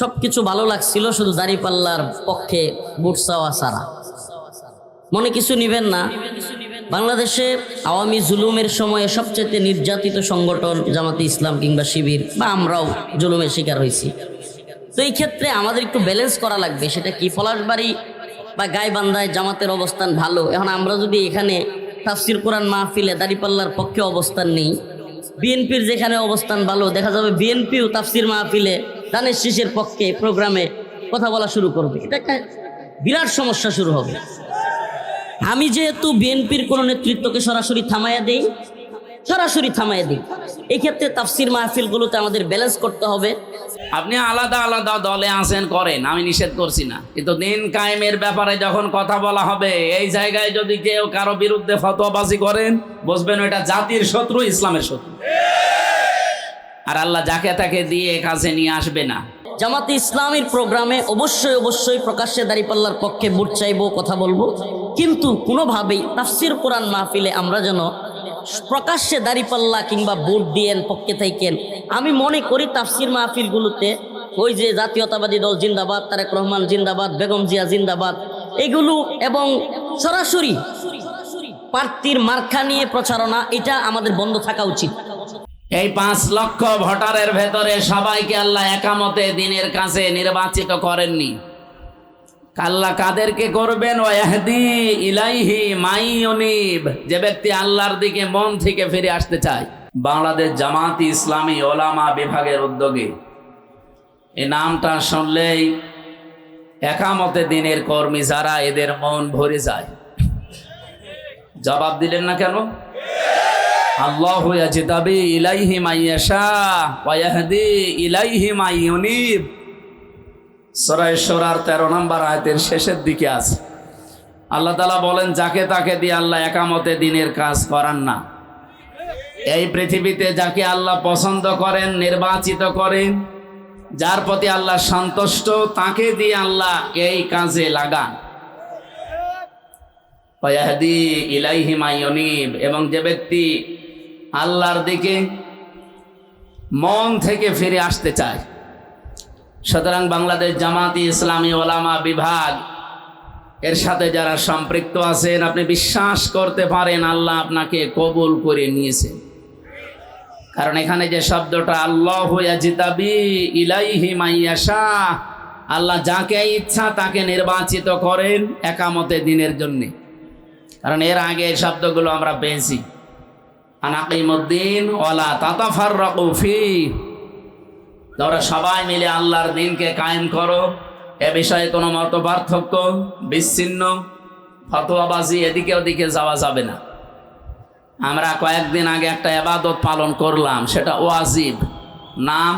সব কিছু ভালো লাগছিল, শুধু দাঁড়িপাল্লার পক্ষে ভোট চাওয়া সারা মনে কিছু নিবেন না? বাংলাদেশে আওয়ামী জুলুমের সময়ে সবচেয়ে নির্যাতিত সংগঠন জামাতে ইসলাম কিংবা শিবির, বা আমরাও জুলুমের শিকার হয়েছি। তো এই ক্ষেত্রে আমাদের একটু ব্যালেন্স করা লাগবে, সেটা কি পলাশবাড়ি বা গাইবান্ধায় জামাতের অবস্থান ভালো? এখন আমরা যদি এখানে তাফসির কোরআন মাহফিলে দাঁড়িপাল্লার পক্ষে অবস্থান নেই, বিএনপির যেখানে অবস্থান ভালো, দেখা যাবে বিএনপিও তাফসির মাহফিলে দানের শীষের পক্ষে প্রোগ্রামে কথা বলা শুরু করবে। এটা একটা বিরাট সমস্যা শুরু হবে। আমি যেহেতু বিএনপির কোনো নেতৃত্বকে সরাসরি থামাইয়া দেই, সরাসরি থামাইয়া দিই, এক্ষেত্রে ক্ষেত্রে তাফসির মাহফিলগুলোতে আমাদের ব্যালেন্স করতে হবে। আপনি আলাদা আলাদা দলে আসেন করেন, আমি নিষেধ করছি না। কিন্তু দিন কায়েমের ব্যাপারে যখন কথা বলা হবে, এই জায়গায় যদি কেউ কারও বিরুদ্ধে ফতোয়াবাজি করেন, বুঝবেন ওইটা জাতির শত্রু, ইসলামের শত্রু। আর আল্লাহ যাকে তাকে দিয়ে কাছে নিয়ে আসবে না। জামাতে ইসলামের প্রোগ্রামে অবশ্যই অবশ্যই প্রকাশ্যে দাঁড়িপাল্লার পক্ষে ভোট চাইব, কথা বলব। কিন্তু কোনোভাবেই তাফসির কোরআন মাহফিলে আমরা যেন প্রকাশ্যে দাঁড়িপাল্লা কিংবা ভোট দিয়েন, পক্ষে থাকেন। আমি মনে করি তাফসির মাহফিলগুলোতে ওই যে জাতীয়তাবাদী দল জিন্দাবাদ, তারেক রহমান জিন্দাবাদ, বেগম জিয়া জিন্দাবাদ, এগুলো এবং সরাসরি প্রার্থীর মার্কা নিয়ে প্রচারণা, এটা আমাদের বন্ধ থাকা উচিত। এই পাঁচ লক্ষ ভোটারের ভেতরে সবাইকে আল্লাহ একামতে দিনের কাছে নির্বাচিত করেননি। আল্লাহ কাদেরকে করবেন? ওয়াহদি ইলাইহি মাই অনিব যে ব্যক্তি আল্লাহর দিকে মন থেকে ফিরে আসতে চায়। বাংলাদেশ জামাতি ইসলামী ওলামা বিভাগের উদ্যোগে। এই নামটা শুনলেই একামতে দিনের কর্মী যারা এদের মন ভরে যায়। জবাব দিলেন না কেন? আল্লাহ ইয়াজতাবি ইলাইহি মাইয়াশা ওয়া ইয়াহদি ইলাইহি মাইয়ুনিব সূরা সূরার 13 নম্বর আয়াতের শেষের দিকে আছে। আল্লাহ তাআলা বলেন, যাকে তাকে দিয়ে আল্লাহ একামতে দিনের কাজ করান না। এই পৃথিবীতে যাকে আল্লাহ পছন্দ করেন, নির্বাচিত করেন, যার প্রতি আল্লাহ সন্তুষ্ট, তাকে দিয়ে আল্লাহ এই কাজে লাগান। ওয়াহদি ইলাইহি মাইয়ুনিব এবং যে ব্যক্তি আল্লাহর দিকে মন থেকে ফিরে আসতে চায়। সুতরাং বাংলাদেশ জামাতি ইসলামী ওলামা বিভাগ, এর সাথে যারা সম্পৃক্ত আছেন, আপনি বিশ্বাস করতে পারেন আল্লাহ আপনাকে কবুল করে নিয়েছেন কারণ এখানে যে শব্দটা, আল্লাহ জিতাবি ইলাইহি মাইয়াশা আল্লাহ যাকে ইচ্ছা তাকে নির্বাচিত করেন একামতে দিনের জন্যে। কারণ এর আগে এই শব্দগুলো আমরা পেয়েছি। আনাকিমুদ্দিন ওলা তাতাফার রকুফি তোমরা সবাই মিলে আল্লাহর দিনকে কায়েম করো। এ বিষয়ে কোনো মত পার্থক্য, বিচ্ছিন্ন, ফতোয়াবাজি এদিকে ওদিকে যাওয়া যাবে না। আমরা কয়েকদিন আগে একটা এবাদত পালন করলাম, সেটা ওয়াজিব, নাম,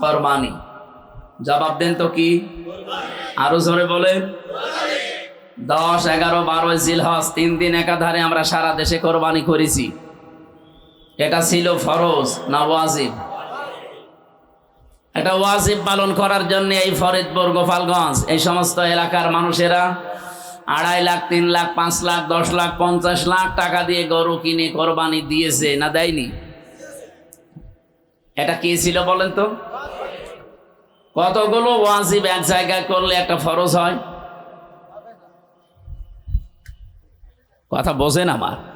কোরবানি। জবাব দেন তো কি? আরও জোরে বলে দশ, এগারো, বারো, জিলহজ, তিন দিন একাধারে আমরা সারা দেশে কোরবানি করেছি। এটা ছিল ফরজ না ওয়াজিব? এটা ওয়াজিব পালন করার জন্য এই ফরিদপুর, গোপালগঞ্জ, এই সমস্ত এলাকার মানুষেরা আড়াই লাখ, তিন লাখ, পাঁচ লাখ, দশ লাখ, পঞ্চাশ লাখ টাকা দিয়ে গরু কিনে কোরবানি দিয়েছে না দেয়নি? এটা কি ছিল বলেন তো? কতগুলো ওয়াজিব এক জায়গায় করলে একটা ফরজ হয়? কথা বোঝেন আমার।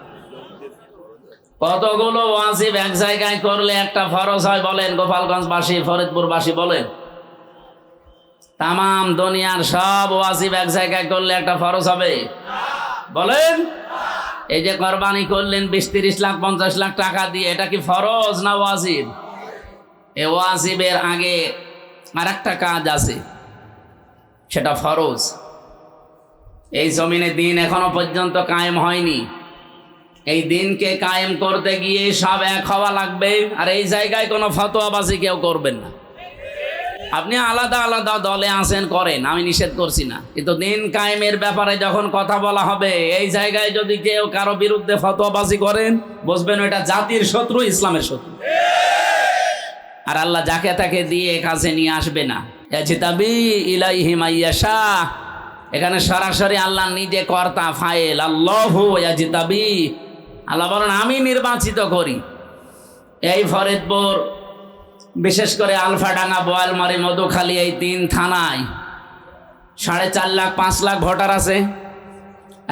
কতগুলো ওয়াজিব এক জায়গায় করলে একটা ফরজ হয় বলেন? গোপালগঞ্জবাসী, ফরিদপুরবাসী বলেন। তামাম দুনিয়ার সব ওয়াজিব এক জায়গায় করলে একটা ফরজ হবে। বলেন? এই যে কোরবানি করলেন বিশ তিরিশ লাখ, পঞ্চাশ লাখ টাকা দিয়ে, এটা কি ফরজ না ওয়াজিব? এ ওয়াজিবের আগে আর একটা কাজ আছে, সেটা ফরজ। এই জমিনে দিন এখনও পর্যন্ত কায়েম হয়নি। এই দিনকে কায়েম করতে গিয়ে সব এক হওয়া লাগবে। আর এই জায়গায় কোনো ফতোয়াবাজি কেউ করবেন না। আপনি আলাদা আলাদা দলে আসেন করেন, আমি নিষেধ করছি না। কিন্তু দিন কায়েমের ব্যাপারে যখন কথা বলা হবে, এই জায়গায় যদি কেউ কারও বিরুদ্ধে ফতোয়াবাজি করেন, বুঝবেন এটা জাতির শত্রু, ইসলামের শত্রু। আর আল্লাহ যাকে তাকে দিয়ে কাছে নিয়ে আসবে না। এখানে সরাসরি আল্লাহ নিজে কর্তা ফাইল আল্লাহ জিতাবি আল্লাহ বলেন, আমি নির্বাচিত করি। এই ফরিদপুর বিশেষ করে আলফাডাঙ্গা বোয়ালমারি মধুখালী এই তিন থানায় সাড়ে চার লাখ, পাঁচ লাখ ভোটার আছে।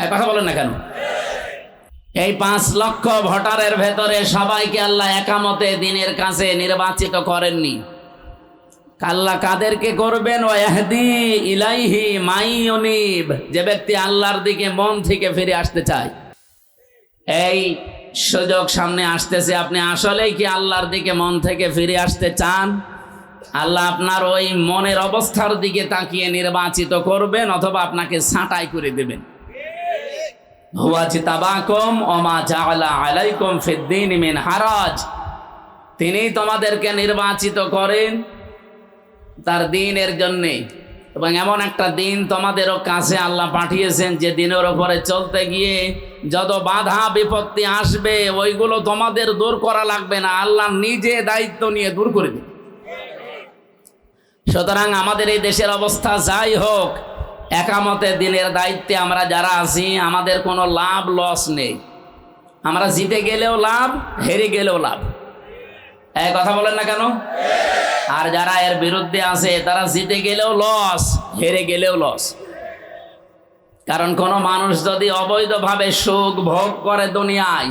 এই কথা বলেন না কেন? এই পাঁচ লক্ষ ভোটারের ভেতরে সবাইকে আল্লাহ একামতে দিনের কাছে নির্বাচিত করেননি। আল্লাহ কাদেরকে করবেন, ওয়াহদি ইলাইহি মাই অনিব যে ব্যক্তি আল্লাহর দিকে মন থেকে ফিরে আসতে চায়। এই সুযোগ সামনে আসতেছে, আপনি আসলেই কি আল্লাহর দিকে মন থেকে ফিরে আসতে চান? আল্লাহ আপনার ওই মনের অবস্থার দিকে তাকিয়ে নির্বাচিত করবেন অথবা আপনাকে ছাঁটাই করে দেবেন। হারাজ। তিনি তোমাদেরকে নির্বাচিত করেন তার দিনের জন্যে। এবং এমন একটা দিন তোমাদেরও কাছে আল্লাহ পাঠিয়েছেন, যে দিনের ওপরে চলতে গিয়ে যত বাধা বিপত্তি আসবে, ওইগুলো তোমাদের দূর করা লাগবে না। আল্লাহ নিজে দায়িত্ব নিয়ে দূর করে দিবে। সুতরাং আমাদের এই দেশের অবস্থা যাই হোক, একামতে দিনের দায়িত্বে আমরা যারা আছি, আমাদের কোনো লাভ, লস নেই। আমরা জিতে গেলেও লাভ, হেরে গেলেও লাভ। এই কথা বলেন না কেন? আর যারা এর বিরুদ্ধে আছে, তারা জিতে গেলেও লস, হেরে গেলেও লস। কারণ কোনো মানুষ যদি অবৈধভাবে সুখ ভোগ করে দুনিয়ায়,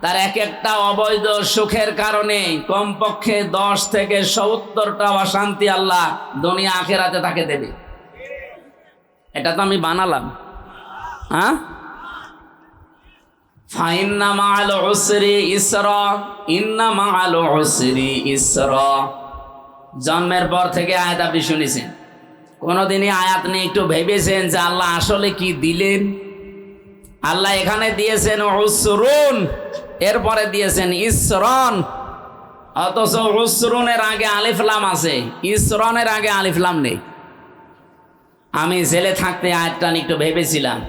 তার এক একটা অবৈধ সুখের কারণে কমপক্ষে দশ থেকে সত্তরটা অশান্তি আল্লাহ দুনিয়া আখেরাতে তাকে দেবে। এটা তো আমি বানালাম। হ্যাঁ? জন্মের পর থেকে আয়াত আপনি শুনেছেন। কোনোদিনই আয়াত নিয়ে একটু ভেবেছেন যে আল্লাহ আসলে কি দিলেন? আল্লাহ এখানে দিয়েছেন উসরুন, এরপরে দিয়েছেন ইসরন। অথচ উসরুনের আগে আলিফলাম আছে, ইসরনের আগে আলিফলাম নেই। আমি জেলে থাকতে আয়াতটা একটু ভেবেছিলাম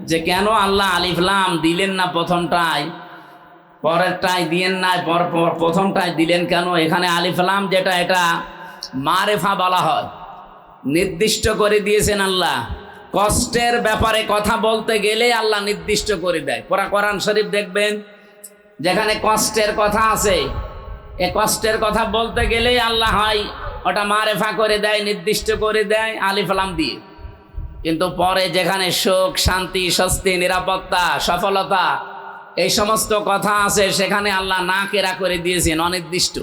যে কেন আল্লাহ আলিফলাম দিলেন না প্রথমটায় পরেরটাই দিলেন না পর- প্রথমটায় দিলেন কেন? এখানে আলিফলাম যেটা, এটা মারেফা বলা হয়। নির্দিষ্ট করে দিয়েছেন আল্লাহ। কষ্টের ব্যাপারে কথা বলতে গেলে আল্লাহ নির্দিষ্ট করে দেয়। পরা কোরআন শরীফ দেখবেন, যেখানে কষ্টের কথা আছে, এ কষ্টের কথা বলতে গেলেই আল্লাহ হয়, ওটা মারেফা করে দেয়, নির্দিষ্ট করে দেয় আলিফলাম দিয়ে। কিন্তু পরে যেখানে সুখ, শান্তি, স্বস্তি, নিরাপত্তা, সফলতা, এই সমস্ত কথা আছে, সেখানে আল্লাহ না কেরা করে দিয়েছেন, অনির্দিষ্ট।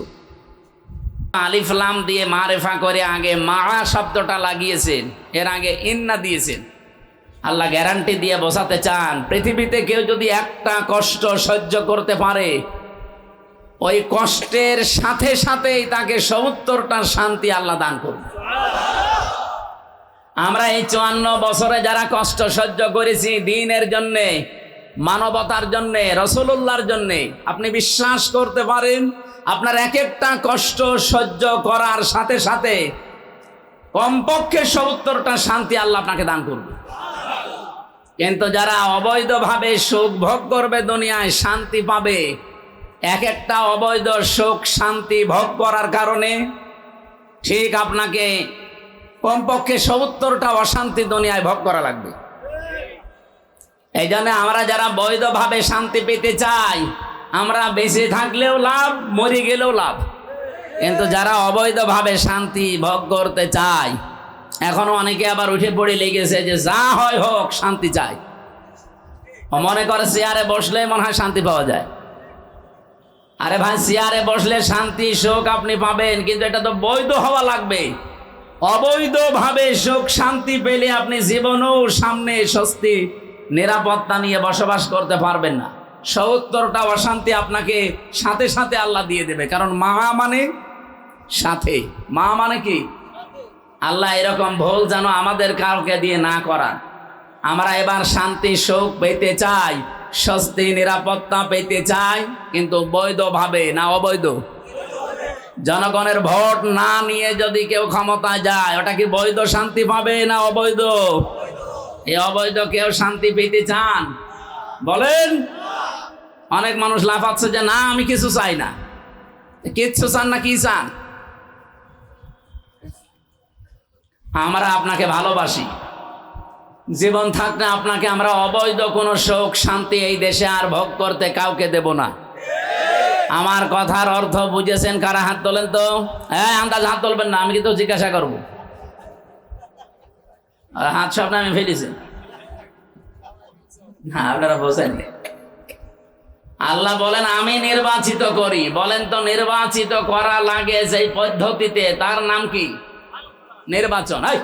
আলিফলাম দিয়ে মারেফা করে আগে মা শব্দটা লাগিয়েছেন। এর আগে ইন্না দিয়েছেন। আল্লাহ গ্যারান্টি দিয়ে বসাতে চান, পৃথিবীতে কেউ যদি একটা কষ্ট সহ্য করতে পারে, ওই কষ্টের সাথে সাথেই তাকে সত্তরটা শান্তি আল্লাহ দান করবে। আমরা এই চুয়ান্ন বছরে যারা কষ্ট সহ্য করেছি দিনের জন্যে, মানবতার জন্যে, রসুল্লাহর জন্যে, আপনি বিশ্বাস করতে পারেন আপনার এক একটা কষ্ট সহ্য করার সাথে সাথে কমপক্ষে সত্তরটা শান্তি আল্লাহ আপনাকে দান করবে। কিন্তু যারা অবৈধভাবে সুখ ভোগ করবে দুনিয়ায়, শান্তি পাবে। এক একটা অবৈধ সুখ শান্তি ভোগ করার কারণে ঠিক আপনাকে কমপক্ষে সত্তরটা অশান্তি দুনিয়ায় ভোগ করা লাগবে। এই জন্য আমরা যারা বৈধভাবে শান্তি পেতে চাই আমরা বেঁচে থাকলেও লাভ, মরে গেলেও লাভ। কিন্তু যারা অবৈধভাবে শান্তি ভোগ করতে চায়, এখনও অনেকে আবার উঠে পড়ে লেগেছে যে যা হয় হোক, শান্তি চাই। মনে করে চেয়ারে বসলে মনে হয় শান্তি পাওয়া যায়। আরে ভাই, চেয়ারে বসলে শান্তি, সুখ আপনি পাবেন, কিন্তু এটা তো বৈধ হওয়া লাগবে। অবৈধভাবে সুখ, শান্তি পেলে আপনি জীবনেও সামনে স্বস্তি, নিরাপত্তা নিয়ে বসবাস করতে পারবেন না। সত্তরটা অশান্তি আপনাকে সাথে সাথে আল্লাহ দিয়ে দেবে। কারণ মা মানে সাথে। মা মানে কি? আল্লাহ এরকম ভুল যেন আমাদের কাউকে দিয়ে না করা আমরা এবার শান্তি, সুখ পেতে চাই, স্বস্তি, নিরাপত্তা পেতে চাই, কিন্তু বৈধভাবে না অবৈধ? জনগণের ভোট না নিয়ে যদি কেউ ক্ষমতায় যায়, ওটা কি বৈধ শান্তি পাবে না অবৈধ? এই অবৈধ কেউ শান্তি পেতে চান? বলেন? অনেক মানুষ লাফাচ্ছে যে, না, আমি কিছু চাই না। কিচ্ছু চান না, কি চান? আমরা আপনাকে ভালোবাসি। জীবন থাকতে আপনাকে আমরা অবৈধ কোনো সুখ, শান্তি এই দেশে আর ভোগ করতে কাউকে দেব না। আমার কথার অর্থ বুঝেছেন, কারা হাত তোলেন তো? হ্যাঁ আন্দাজ হাত তুলবেন না, আমি কিন্তু জিজ্ঞাসা করব। হাত সব আমি ফেলেছি। না আপনারা বোঝেন আল্লাহ বলেন, আমি নির্বাচিত করি। বলেন তো, নির্বাচিত করা লাগে যেই পদ্ধতিতে। তার নাম কি? নির্বাচন। এই